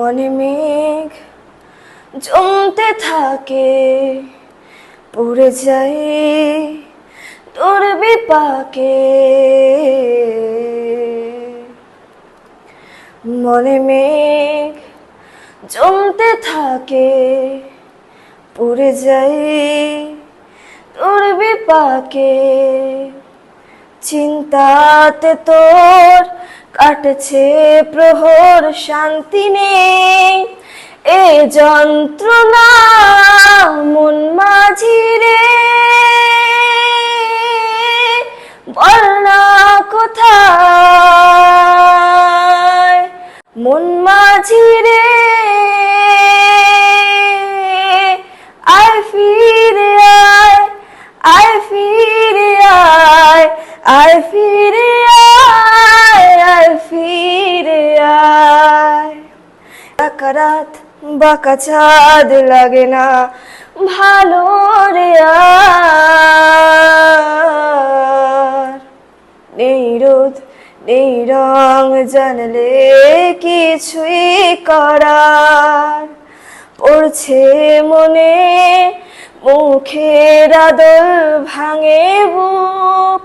মনে মেঘ জমতে থাকে, পড়ে যাই তোর বিপাকে। মনে মেঘ জমতে থাকে, পড়ে যাই তোর বিপাকে। চিন্তাতে তোর কাটছে প্রহর শান্তি নেই। এ যন্ত্রণা মন মাঝি রে। বল না কোথায় মন মাঝি রে। আয় ফিরে আয় আয় ফিরে বাঁকা ছাদ লাগে না। ভালো রে নেই রোদ, নেই রং, জানলে কিছুই করার। পড়ছে মনে, মুখের আদল ভাঙে বুক,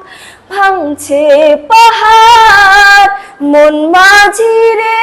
ভাঙছে পাহাড়, মন মাঝি রে